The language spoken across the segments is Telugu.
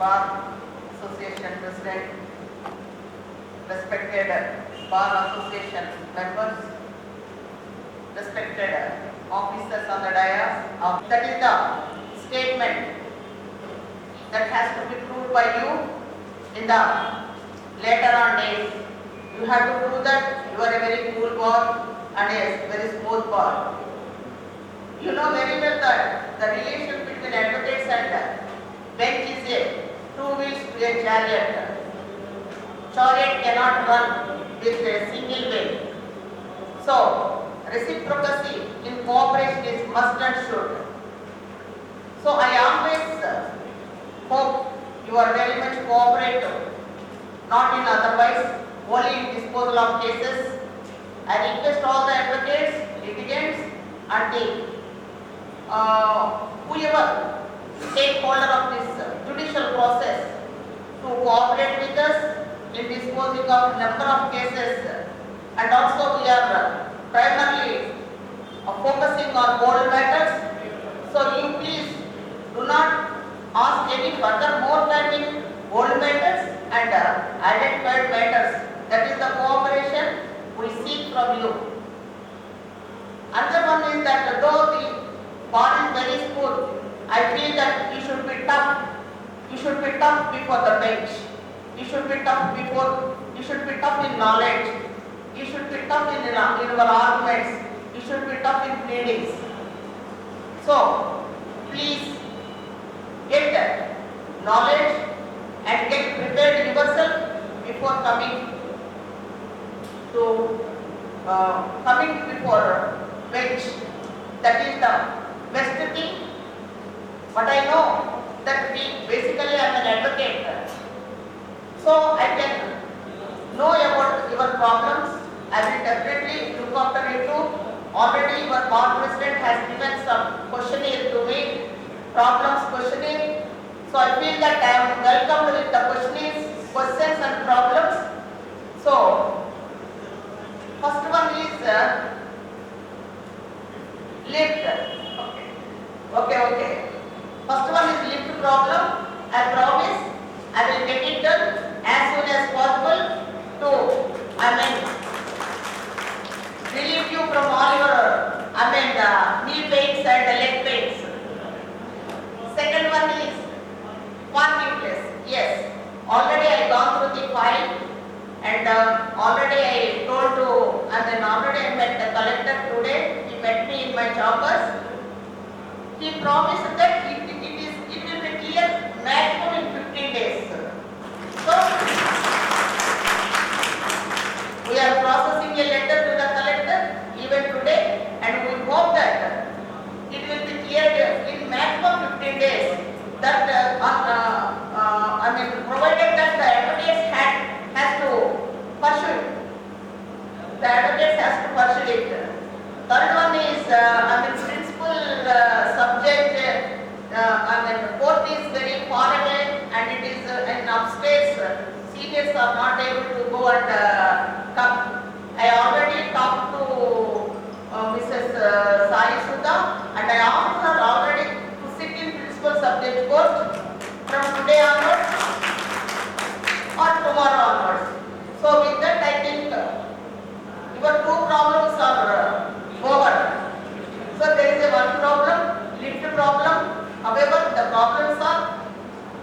Bar Association President, respected Bar Association members, respected officers on the dais. Uh, That is the statement that has to be proved by you in the later on days. You have to prove that you are a very cool boy and a very smooth boy. You know very well that the relation between advocates and bench is a two wheels to a chariot. Chariot cannot run with a single wheel. So, reciprocity in cooperation is must and should. So, I always uh, hope you are very much cooperative, not in otherwise, only in disposal of cases. I request all the advocates, litigants, and the uh, whoever take holder of this uh, judicial process to cooperate with us in disposing of number of cases and also we are primarily focusing on old matters. Before the bench. You should be tough before, you should be tough in knowledge. You should be tough in, in our arguments. You should be tough in pleadings. So, please get that knowledge and get prepared yourself before coming to, uh, coming before bench. That is the best thing. But I know that we, basically I am an advocate. So I can know about your problems. I will definitely look after it too. Already your board president has given some questionnaire to me, problems questioning. So I feel that I am welcome with the questions, questions and problems. So, first one is uh, lift. Okay. Okay, okay. First one is lift problem. I promise I will get it done as soon as possible to, I mean, relieve you from all your, I mean, uh, knee pains and leg pains. Second one is parking place. Yes, already I gone through the file and uh, already I told to, and then already I met the collector today. He met me in my chambers. He promised that it, it it is, it will be clear maximum in 15 days. So, we are processing a letter to the collector even today and we hope that it will be cleared in maximum 15 days. That, uh, on, uh, uh, I mean, provided that the advocates had, has to pursue it. The advocates has to pursue it. Third one is, uh, I mean, principal uh, subject, uh, I mean, court is very far away and it is uh, in upstairs. Seniors are not able to go and uh, come. I already talked to uh, Mrs. uh, Sai Sudha and I asked her already to sit in principal subject court from today onwards or tomorrow onwards. So with that I think uh, your two problems are uh, over. So there is a one problem, lift problem. However, the problems are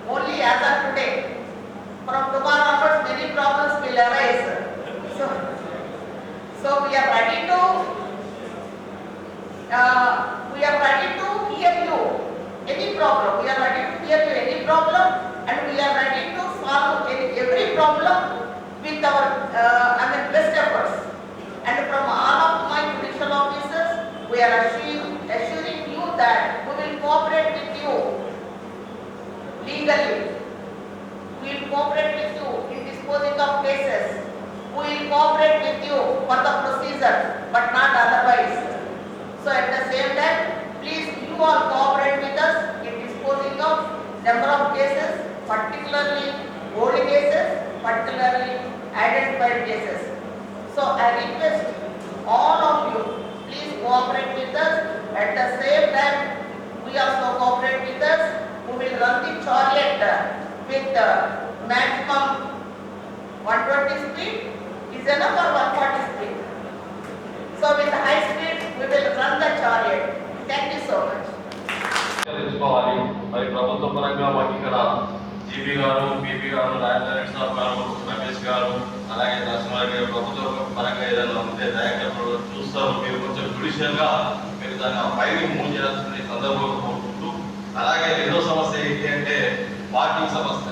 only as of today. From tomorrow onwards, many problems will arise. So, so we are ready to, uh, we are ready to hear you. Any problem, we are ready to hear you any problem and we are ready to solve any, every problem with our, uh, I mean, best efforts. And from all of my judicial officers, we are assuring, assuring you that we will cooperate with you legally. Will cooperate with you in disposing of cases. We will cooperate with you for the procedure, but not otherwise. So at the same time, please you all cooperate with us in disposing of number of cases, particularly old cases, particularly identified cases. So I request all of you, please cooperate with us. At the same time, we also cooperate with us. We will run the chariot with uh, maximum 120 speed is enough for 140 speed? So with high speed, we will run the chariot. Thank you so much. తెలుసుకోవాలి మరి ప్రభుత్వ పరంగా మాకు ఇక్కడ జీబీ గారు బీపీ గారు రాజధాని సాబ్ గారు రమేష్ గారు అలాగే నరసింహారావు గారు ప్రభుత్వ పరంగా ఏదైనా ఉంటే దయాకర్ చూస్తారు మీరు కొంచెం జుడిషియల్గా మీరు దాన్ని ఆ ఫైల్ మూవ్ చేయాల్సిన సందర్భంలో కోరుకుంటూ అలాగే రెండో సమస్య ఏంటి అంటే పార్కింగ్ సమస్య.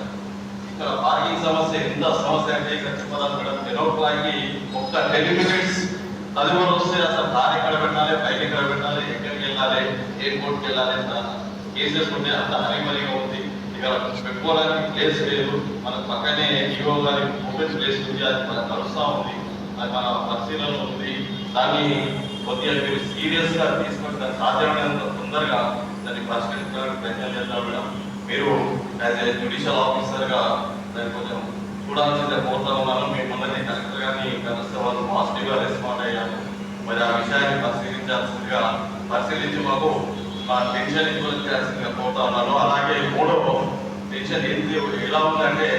ఇక్కడ పార్కింగ్ సమస్య ఎంత సమస్య అంటే ఇక్కడ చెప్పాలి మేడం ఒక్క టెన్ మినిట్స్ అది వస్తే అసలు దారి ఎక్కడ పెట్టాలి బైక్ ఎక్కడ పెట్టాలి ఎక్కడికి వెళ్ళాలి ఎయిర్పోర్ట్కి వెళ్ళాలి కేసెస్ ఉంటే అంత హరిమరిగా ఉంది. ఇక్కడ పెట్టుకోవడానికి ప్లేస్ లేదు. మన పక్కనే ఈవో గారి ఓపెన్ ప్లేస్ ఉంది అది మన కలుస్తా ఉంది అది మన పరిశీలనలో ఉంది. దాన్ని కొద్దిగా మీరు సీరియస్ తీసుకుంటే సాధ్యం దాన్ని సాధ్యమైనంత తొందరగా దాన్ని పరిష్కరించడానికి ప్రయత్నం చేద్దాం మేడం మీరు యాజ్ ఏ జ్యుడిషియల్ ఆఫీసర్గా దాన్ని కొంచెం చూడాల్సిందే కోరుతా ఉన్నాను. మీ కలెక్టర్ గారిని కలిస్తే వాళ్ళు పాజిటివ్గా రెస్పాండ్ అయ్యారు. మరి ఆ విషయాన్ని పరిశీలించాల్సిందిగా పరిశీలించి మాకు మా టెన్షన్ ఇంప్రూవ్ చేయాల్సిందిగా కోరుతా ఉన్నాను. అలాగే మూడవ టెన్షన్ ఏంటి ఎలా ఉందంటే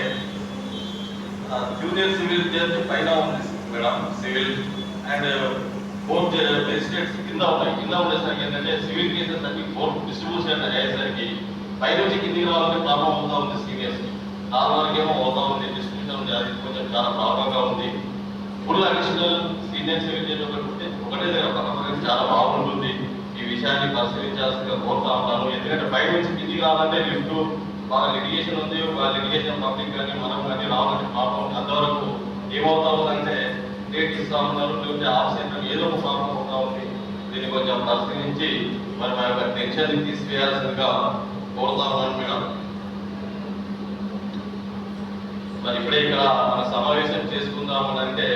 జూనియర్ సివిల్ జడ్జి పైన ఉంది madam civil and fourth magistrates కింద ఉన్నాయి. కింద ఉండేసరికి ఏంటంటే సివిల్ కేసెస్ అన్ని ఫోర్త్ డిస్ట్రిబ్యూషన్ అయ్యేసరికి పై నుంచి కిందికి రావాలంటే ప్రాబ్లం అవుతా ఉంది సీనియర్స్ నాలుగు ఏమో అవుతా ఉంది డిస్ట్రిబ్యూషన్ ఉంది అది కొంచెం చాలా ప్రాబ్లంగా ఉంది. ఫుల్ అడిషనల్ సీనియర్ సివిల్ ఒకటి ఉంటే ఒకటే దగ్గర పక్కన చాలా బాగుంటుంది. ఈ విషయాన్ని పరిశీలించాల్సిందిగా కోరుతా ఉంటాను. ఎందుకంటే పై నుంచి కిందికి రావాలంటే లిఫ్ట్ బాగా లిటిగేషన్ ఉంది ఆ లిటిగేషన్ పబ్లిక్ కానీ మనం కానీ రావాలంటే పాపం అంతవరకు ఏమవుతా ఉందంటే డేట్ ఇస్తా ఉన్నారు లేకపోతే ఆబ్సెంట్ ఏదో ఒక ప్రాబ్లం అవుతా ఉంది. దీన్ని కొంచెం పరిశీలించి మరి మా యొక్క టెన్షన్ తీసివేయాల్సిందిగా కోరుతా మరి ఇప్పుడే ఇక్కడ మన సమావేశం చేసుకుందాం అని అంటే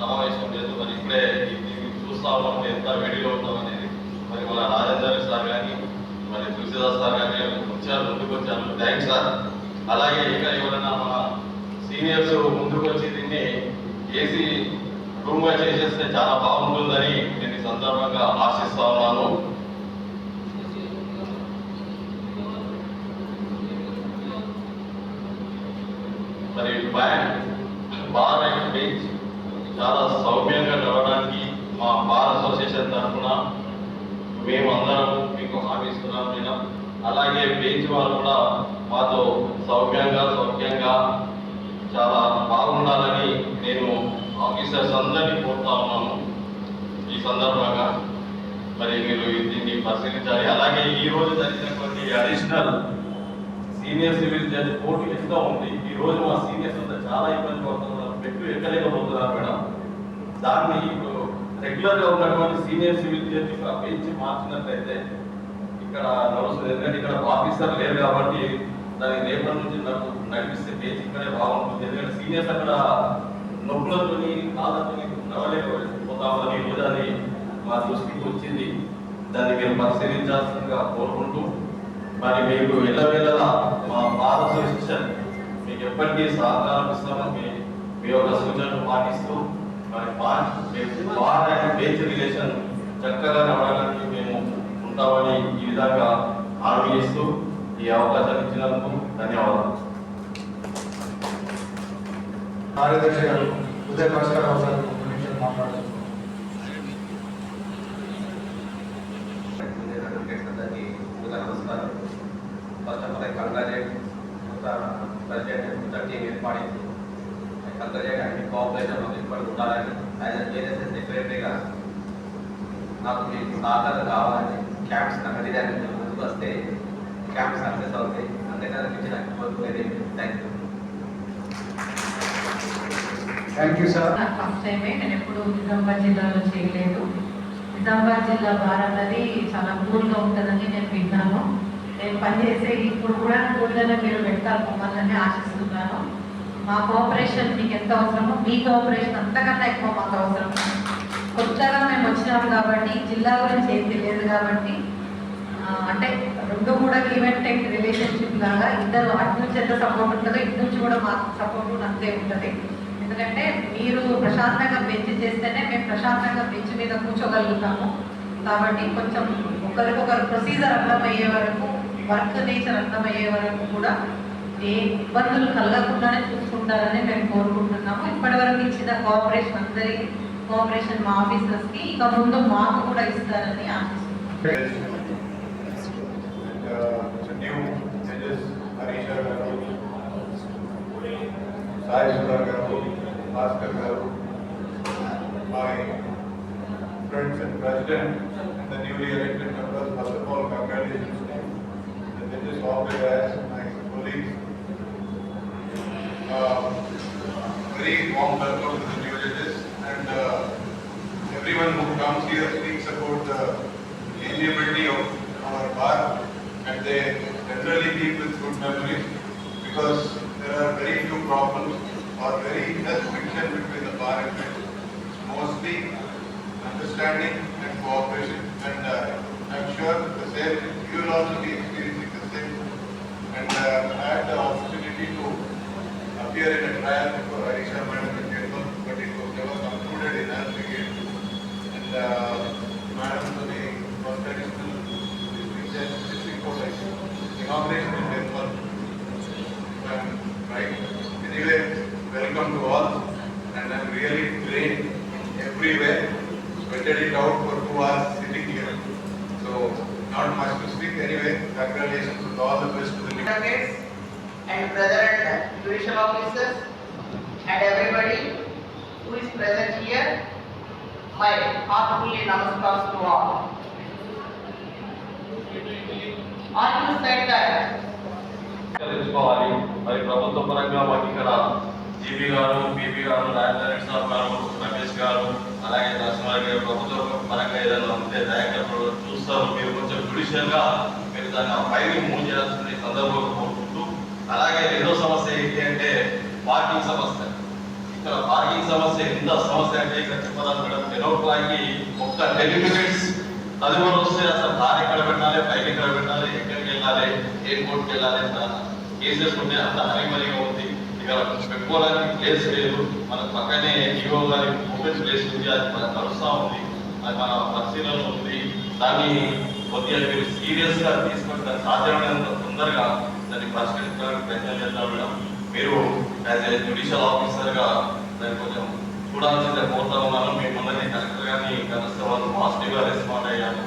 సమావేశం లేదు. మరి ఇప్పుడే ఇది చూస్తా ఉన్నాం. ఎంత వేడిలో ఉంటాం అనేది. మరి మన రాజేందర్ సార్ కానీ మరి తులసిదాస్ సార్ కానీ వచ్చారు ముందుకు వచ్చారు థ్యాంక్స్ సార్. అలాగే ఇంకా ఎవరైనా మన సీనియర్స్ ముందుకు వచ్చి దీన్ని ఏసీ రూమ్గా చేసేస్తే చాలా బాగుంటుందని నేను ఈ సందర్భంగా ఆశిస్తా ఉన్నాను. మరి బ్యాంక్ బార్ అండ్ చాలా సౌమ్యంగా నడవడానికి మా బార్ అసోసియేషన్ తరఫున మేమందరం మీకు హామీ ఇస్తున్నాం నేను అలాగే బెంచ్ వారు కూడా మాతో సౌమ్యంగా సౌఖ్యంగా చాలా బాగుండాలని నేను ఆఫీసర్స్ అందరినీ కోరుతా ఉన్నాను. ఈ సందర్భంగా మరి మీరు దీన్ని పరిశీలించాలి. అలాగే ఈ రోజు జరిగినటువంటి అడిషనల్ సీనియర్ సివిల్ జడ్జి పోటీ ఎంత ఉంది? ఈ రోజు మా సీనియర్స్ అంతా చాలా ఇబ్బంది పడుతున్నారు. పెట్టు ఎక్కలేకపోతున్నారు మేడం. దాన్ని ఇప్పుడు రెగ్యులర్గా ఉన్నటువంటి సీనియర్ సివిల్ జడ్జి పెంచి మార్చినట్లయితే ఇక్కడ నడుస్తుంది. ఎందుకంటే ఇక్కడ ఆఫీసర్ లేరు కాబట్టి దాని రేపటి నుంచి నడు- నడిపిస్తే పేజ్ ఇక్కడే బాగుంటుంది. ఎందుకంటే సీనియర్స్ అక్కడ నొప్పులతోని కాళ్ళతోని నడవలేకపోతామని ఈ రోజు అది మా దృష్టికి వచ్చింది. దాన్ని మీరు పరిశీలించాల్సిందిగా కోరుకుంటూ మరి మీకు ఎల్లవేళలా మా భారత అసోసియేషన్ మీకు ఎప్పటికీ సహకారం ఇస్తామని మీ మీ యొక్క సూచనలు పాటిస్తూ మరి బేచ్ రిలేషన్ చక్కగా నడవడానికి మేము ఉంటామని ఈ విధంగా హామీ ఇస్తూ ఈ అవకాశం ఇచ్చినందుకు ధన్యవాదాలు. కార్యదర్శి గారు ఉదయ భాస్కర్ రావు గారు ఒక నిమిషం మాట్లాడారు నమస్కారం. ఐ కంగ్రాచులేట్ ప్రెసిడెంట్ team ఏర్పడింది. కంగ్రాచులేట్ అండ్ కోఆపరేషన్ ఎప్పటి ఉండాలని యాజ్ జేఎస్ఎస్ సెక్రటరీగా నాకు మీకు సహకారం కావాలని క్యాంప్స్ సంఘటించడానికి మీరు ముందుకు వస్తే క్యాంప్ సక్సెస్ అవుతాయి. అంతేకాదు నాకు కోరుకునేది thank you thank you sir నాకు ఫస్ట్ టైమే నేను ఎప్పుడు నిజామాబాద్ జిల్లాలో చేయలేదు. నిజామాబాద్ జిల్లా బార్ అన్నది చాలా కూల్గా ఉంటుందని నేను విన్నాను. నేను పనిచేసే ఇప్పుడు కూడా కూల్గానే మీరు పెడతారు మమ్మల్ని ఆశిస్తున్నాను. మా కోఆపరేషన్ మీకు ఎంత అవసరమో మీ కోఆపరేషన్ అంతకన్నా ఎక్కువ మాకు అవసరం. కొత్తగా మేము వచ్చినాం కాబట్టి జిల్లా గురించి ఏం తెలియదు కాబట్టి అంటే రెండు కూడా ఈవెంట్ టెక్ రిలేషన్షిప్ లాగా ఇద్దరు అటు నుంచి ఎంత సపోర్ట్ ఉంటుందో ఇటు నుంచి కూడా మాకు సపోర్ట్ అంతే ఉంటుంది. ఎందుకంటే మీరు ప్రశాంతంగా బెంచ్ చేస్తేనే మేము ప్రశాంతంగా బెంచ్ మీద కూర్చోగలుగుతాము. కాబట్టి కొంచెం ఒకరికొకరు ప్రొసీజర్ అర్థమయ్యే వరకు వర్క్ నేచర్ అర్థమయ్యే వరకు కూడా ఏ ఇబ్బందులు కలగకుండానే చూసుకుంటారని మేము కోరుకుంటున్నాము. ఇప్పటివరకు ఇచ్చిన కోఆపరేషన్ అందరి కోఆపరేషన్ మా ఆఫీసర్స్కి ఇక ముందు మాకు కూడా ఇస్తారని ఆశిస్తున్నాం. Uh, the new judges, Harisha Garu, Sai Sudha Garu, Bhaskar Garu, my friends and president, and the members, first of all. The my colleagues. Uh, Very warm welcome to the new judges and uh, everyone who comes here speaks about the amiability of our bar and they generally leave with good memories because there are very few problems or very less friction between the bar and bench. Mostly understanding and cooperation and uh, I'm sure the same, you will also be experiencing uh, had the opportunity to appear in a trial before Aisha Madam in Kerala, but it was never concluded in brigade. And uh, Madam, to the first additional district think, inauguration in Bengal. Right? Anyway, welcome to all, పరంగా మాకు ఇక్కడ జీబీ గారు బీబీ గారు రాజధాని సాబ్ గారు రమేష్ గారు అలాగే నరసింహారావు గారు ప్రభుత్వ పరంగా ఏదైనా ఉంటే దయాకర్ చూస్తారు మీరు కొంచెం జుడిషియల్గా మీరు దాన్ని ఆ మూవ్ చేయాల్సిన ఈ సందర్భంలో కోరుకుంటూ అలాగే రెండో సమస్య ఏంటి అంటే పార్కింగ్ సమస్య. ఇక్కడ పార్కింగ్ సమస్య ఎంత సమస్య అంటే ఇక్కడ చెప్పరాదు మేడం టెనోట్లాకి ఒక్క టెన్ మినిట్స్ అది కూడా వస్తే అసలు దారి ఎక్కడ పెట్టాలి బయట ఎక్కడ పెట్టాలి ఎక్కడికి వెళ్ళాలి ఎయిర్పోర్ట్కి వెళ్ళాలి కేసెస్ ఉంటే అంత హరిమరిగా ఉంది. ఇక పెట్టుకోవడానికి ప్లేస్ లేదు. మన పక్కనే ఈవో గారి ఓపెన్ ప్లేస్ ఉంది. అది మన కలుస్తా ఉంది. అది మన పరిశీలన ఉంది. దాన్ని కొద్దిగా మీరు సీరియస్గా తీసుకొని దాన్ని సాధ్యమైనంత తొందరగా దాన్ని పరిష్కరించడానికి ప్రయత్నం చేద్దాం మేడం. మీరు యాజ్ ఏ జ్యుడిషియల్ ఆఫీసర్గా దాన్ని కొంచెం చూడాల్సిందే కోరుతా ఉన్నాను. మీ ముందరి కలెక్టర్ గారిని కలిస్తే వాళ్ళు పాజిటివ్గా రెస్పాండ్ అయ్యారు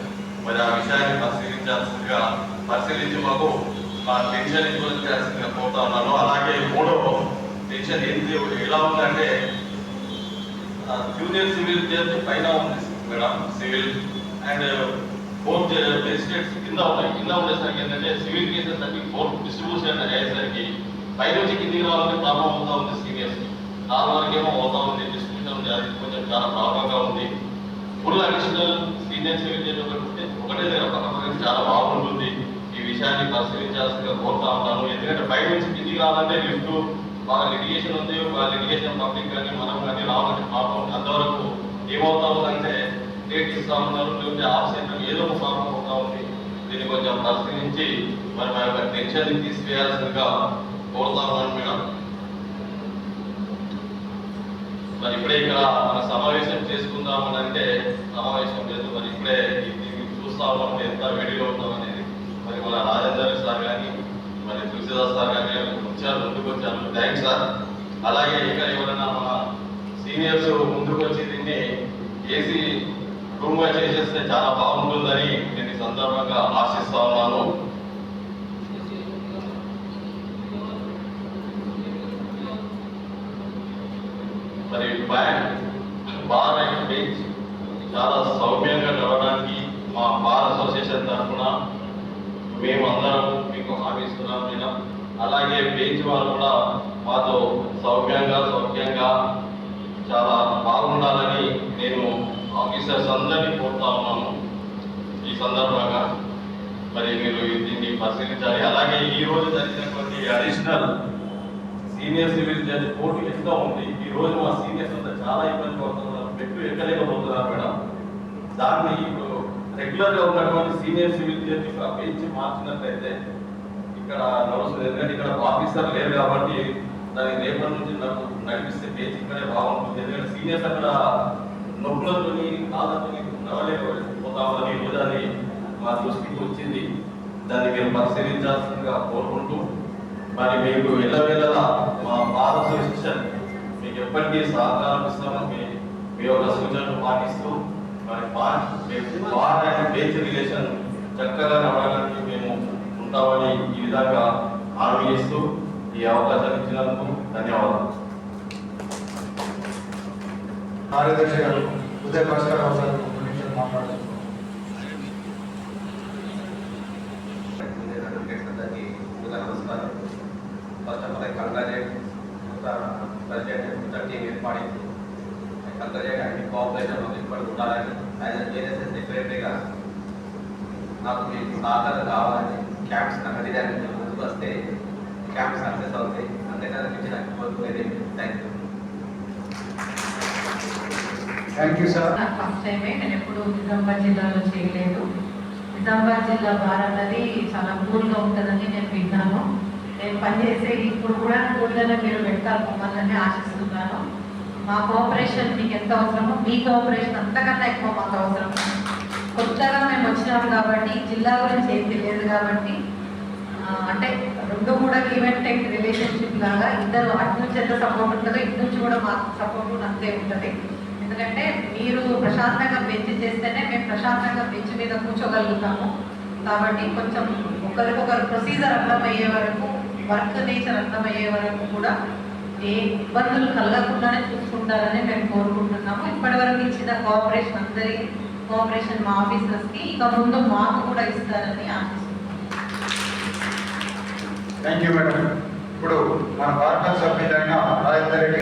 మరి ఆ విషయాన్ని పరిశీలించాల్సిందిగా పరిశీలించి మాకు మా టెన్షన్ ఇంక్లూజ్ పోతా ఉన్నాను. అలాగే మూడో టెన్షన్ ఏంటి ఎలా ఉందంటే జూనియర్ సివిల్ జడ్జి పైన ఉంది madam civil and fourth magistrates కింద ఉన్నాయి. కింద ఉండేసరికి ఏంటంటే సివిల్ కేసెస్ అన్ని ఫోర్త్ డిస్ట్రిబ్యూషన్ అయ్యేసరికి పై నుంచి కిందికి రావాలని ప్రాబ్లం అవుతా ఉంది సీనియర్స్ నాలుగు వరకు ఏమో అవుతా ఉంది డిస్ట్రిబ్యూషన్ ఉంది అది కొంచెం చాలా ప్రాబ్లంగా ఉంది. Full additional senior civil judge ఒకటి ఉంటే ఒకటే దగ్గర పక్కన చాలా బాగుంటుంది. విషయాన్ని పరిశీలించాల్సిందిగా కోరుతా ఉన్నాను. ఎందుకంటే బయట నుంచి కిందికి రావాలంటే లిఫ్ట్ బాగా లిటిగేషన్ ఉంది బాగా లిటిగేషన్ పబ్లిక్ కానీ మనం కానీ రావాలంటే ప్రాబ్లం అంతవరకు ఏమవుతా ఉందంటే డేట్ ఇస్తా ఉన్నారు లేకపోతే ఆప్షన్ ఏదో ఒక ప్రాబ్లం అవుతా ఉంది. దీన్ని కొంచెం పరిశీలించి మరి మా యొక్క టెన్షన్ తీసివేయాల్సిందిగా కోరుతా ఉన్నాను మేడం. మరి ఇప్పుడే ఇక్కడ మన సమావేశం చేసుకుందాం అని అంటే సమావేశం లేదు. మరి ఇప్పుడే చూస్తా ఉన్నాం. ఎంత వేడిగా ఉన్నాం అనేది మన రాజేంద్ర సార్ కానీ మరి తులసిదాస్ సార్ కానీ వచ్చారు ముందుకు వచ్చారు. Thanks sir. అలాగే ఇంకా ఎవరైనా మన సీనియర్స్ ముందుకు వచ్చి దీన్ని ఏసీ రూమ్ చేసేస్తే చాలా బాగుంటుందని నేను ఈ సందర్భంగా ఆశిస్తా ఉన్నాను. మరి బ్యాంక్ బార్ అండ్ బెంచ్ చాలా సౌమ్యంగా నడవడానికి మా బార్ అసోసియేషన్ తరఫున మేము అందరం మీకు హామీ ఇస్తున్నాం అలాగే బెంచ్ వారు కూడా మాతో సౌమ్యంగా సౌఖ్యంగా చాలా బాగుండాలని నేను ఆఫీసర్స్ అందరినీ కోరుతా ఉన్నాను. ఈ సందర్భంగా మరి మీరు దీన్ని పరిశీలించాలి. అలాగే ఈ రోజు జరిగినటువంటి additional senior civil judge court ఎంతో ఉంది? ఈ రోజు మా సీనియర్స్ అంతా చాలా ఇబ్బంది పడుతున్నారు. పెట్టు ఎక్కలేకపోతున్నారు మేడం. దాన్ని ఇప్పుడు రెగ్యులర్గా ఉన్నటువంటి సీనియర్ సివిల్ జడ్జి బెంచ్ మార్చినట్లయితే ఇక్కడ నడుస్తుంది ఎందుకంటే ఇక్కడ ఆఫీసర్ లేరు కాబట్టి దాని రేపటి నుంచి నాకు నడిపిస్తే బెంచ్ ఇక్కడే బాగుంటుంది. ఎందుకంటే సీనియర్స్ అక్కడ నొప్పులతోని కాళ్ళతోని నడవలేకపోతా ఉన్నారు ఈ రోజు అది మా దృష్టికి వచ్చింది. దాన్ని మీరు పరిశీలించాల్సిందిగా కోరుకుంటూ మరి మీకు వెళ్ళవేళ మా భారత అసోసియేషన్ మీకు ఎప్పటికీ సహకారం ఇస్తామని మీ యొక్క సూచనలు పాటిస్తూ మరి బార్ అండ్ బేచ్ రిలేషన్ చక్కగా నడవడానికి మేము ఉంటామని ఈ విధంగా హామీ ఇస్తూ ఈ అవకాశాన్ని ఇచ్చినందుకు ధన్యవాదాలు. కార్యదర్శి గారు ఉదయ భాస్కర్ రావు నిమిషం మాట్లాడుతున్నారు నమస్కారం. First of all I congratulate president team ఏర్పడింది ఐ కంగ్రాచులేట్ అండ్ కోఆపరేషన్ ఇప్పటికి ఉండాలని జేఎస్ఎస్ సెక్రటరీగా నాకు మీకు సహకారం కావాలని క్యాంప్స్ నగరీదానికి ముందుకు వస్తే క్యాంప్ సక్సెస్ అవుతాయి అంతేకాదు నుంచి నాకు కోరుకునేది thank you thank you sir నాకు ఫస్ట్ టైమే నేను ఎప్పుడు నిజామాబాద్ జిల్లాలో చేయలేదు. నిజామాబాద్ జిల్లా బార్ అన్నది చాలా కూల్గా ఉంటుందని నేను విన్నాను. నేను పనిచేసే ఇప్పుడు కూడా కూల్గానే మీరు పెడతారు మమ్మల్ని ఆశిస్తున్నాను. మా కోఆపరేషన్ మీకు ఎంత అవసరమో మీ కోఆపరేషన్ అంతకన్నా ఎక్కువ మాకు అవసరం. కొత్తగా మేము వచ్చినాం కాబట్టి జిల్లా గురించి ఏం తెలియదు కాబట్టి అంటే రెండు కూడా ఈవెంట్ టైప్ రిలేషన్షిప్ లాగా ఇద్దరు అటు నుంచి ఎంత సపోర్ట్ ఉంటుందో ఇటు నుంచి కూడా మాకు సపోర్ట్ అంతే ఉంటుంది. ఎందుకంటే మీరు ప్రశాంతంగా బెంచ్ చేస్తేనే మేము ప్రశాంతంగా బెంచ్ మీద కూర్చోగలుగుతాము. కాబట్టి కొంచెం ఒకరికొకరు ప్రొసీజర్ అర్థమయ్యే వరకు వర్క్ నేచర్ అర్థమయ్యే వరకు కూడా ఏ ఇబ్బందులు కలగకుండానే చూసుకుంటారని మేము కోరుకుంటున్నాము. ఇప్పటివరకు ఇచ్చిన కోఆపరేషన్ అందరి కోఆపరేషన్ మా ఆఫీసర్స్కి ఇక ముందు మాకు కూడా ఇస్తారని ఆశిస్తున్నాం. యూ ఇప్పుడు మన పార్ట్నర్ సభ్యులైన Rajender Reddy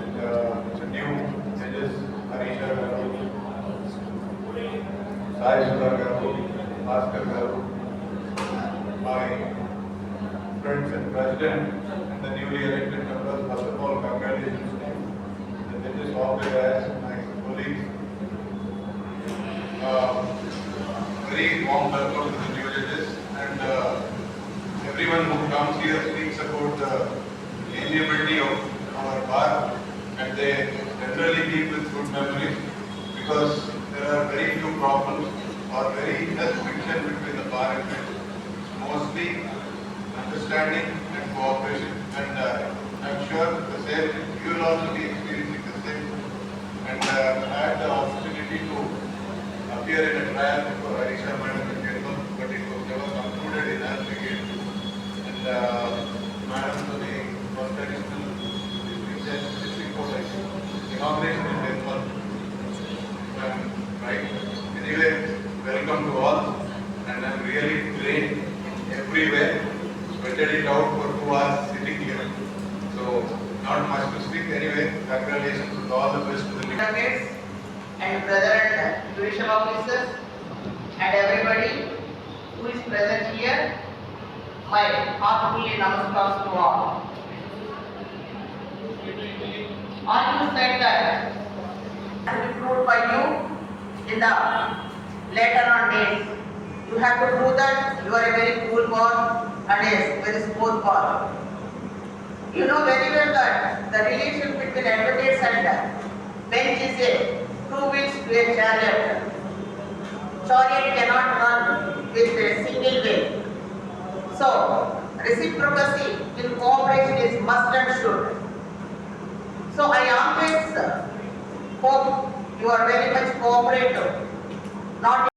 And, uh, it's గారు the newly elected members, first of all, congratulations to. The judges opted as my colleagues. Uh, Very warm welcome to the new judges and uh, everyone who comes here speaks about the amiability of our bar and they generally keep with good memories because there are very few problems or very less friction between the bar and mostly understanding and cooperation and uh, I'm sure the same, you will also be experiencing the same. And uh, I had the opportunity to appear in a trial before Harisha Madam but it was never concluded in our brigade. And uh, Madam, so the first additional district district court, I think, inauguration in Bengal. Um, Right, anyway, welcome to all, and I'm really great everywhere, sweated it out for two hours sitting here. So, not much to speak, anyway, congratulations with all the best to the league. advocates and brother and judicial officers and everybody who is present here, my heartfully namaskars to all. All you said that has been proved by you the later on days. You have to prove that you are a very cool boy and a very smooth boy. You know very well that the relation between advocates and bench is a two wheels to a chariot. Chariot cannot run with a single wheel. So, reciprocity in cooperation is must and should. So, I always hope you are very much cooperative, not